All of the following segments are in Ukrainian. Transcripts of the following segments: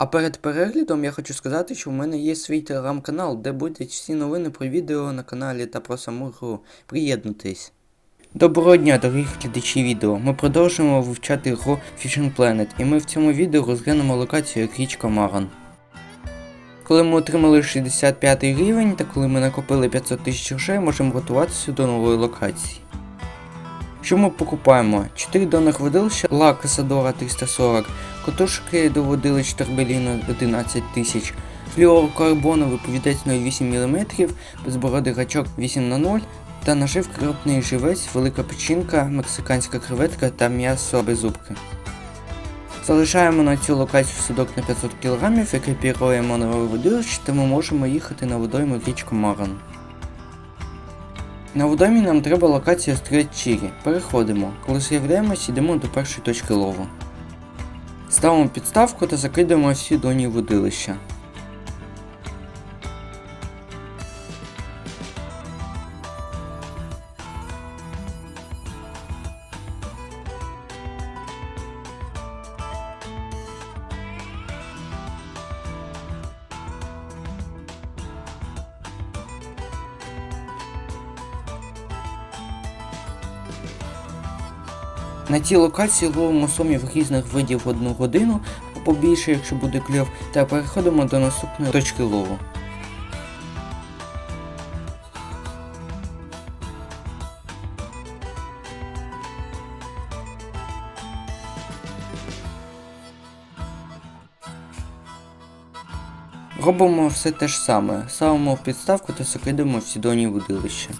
А перед переглядом я хочу сказати, що в мене є свій телеграм-канал, де будуть всі новини про відео на каналі та про саму гру. Приєднуйтесь. Доброго дня, дорогі глядачі відео. Ми продовжуємо вивчати гру Fishing Planet, і ми в цьому відео розглянемо локацію як річка Маран. Коли ми отримали 65 рівень та коли ми накопили 500 тисяч грошей, можемо готуватися до нової локації. Що ми покупаємо? 4 донних водилища Ла Касадора 340, котушки до водилищ Торбеліно 11 тисяч, флюорокарбоновий повідець 0,8 мм, безбородий гачок 8 на 0 та нажив крупний живець, велика печінка, мексиканська креветка та м'ясо без зубки. Залишаємо на цю локацію судок на 500 кг, екіпіруємо нове водилище та ми можемо їхати на водойму річку Маран. На водомі нам треба локація Стріт Чірі. Переходимо. Коли з'являємось, йдемо до першої точки лову. Ставимо підставку та закидаємо всі доні водилища. На цій локації ловимо сомів різних видів в одну годину, або більше, якщо буде кльов, та переходимо до наступної точки лову. Робимо все те ж саме, ставимо в підставку та закидаємо всі доні водилища.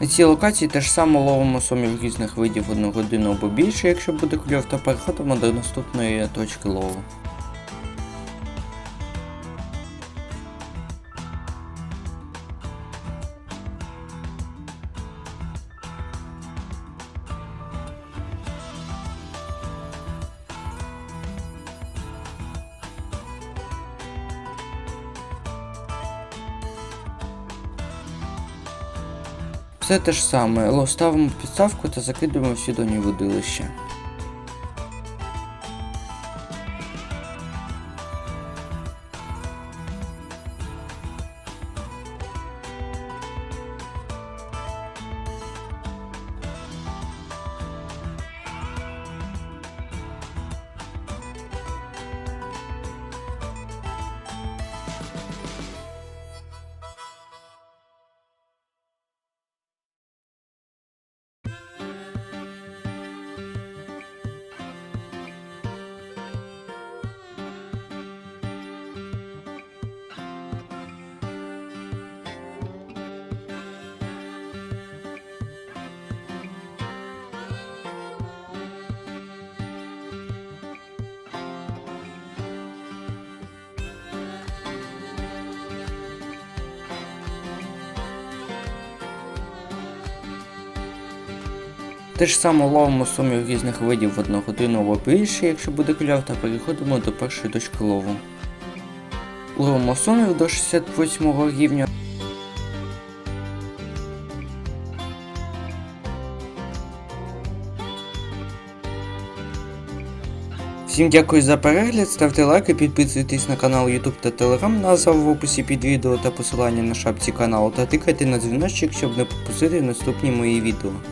На цій локації теж саме ловимо сомів різних видів одну годину або більше, якщо буде кльов, та переходимо до наступної точки лову. Все те ж саме, ло- ставимо підставку та закидуємо всі доні водилища. Те ж саме ловимо сумів різних видів в одну годину або більше, якщо буде кльов, та переходимо до першої точки лову. Ловимо сумів до 68 рівня. Всім дякую за перегляд, ставте лайки, підписуйтесь на канал YouTube та Telegram, назва в описі під відео та посилання на шапці каналу та тикайте на дзвіночок, щоб не пропустити наступні мої відео.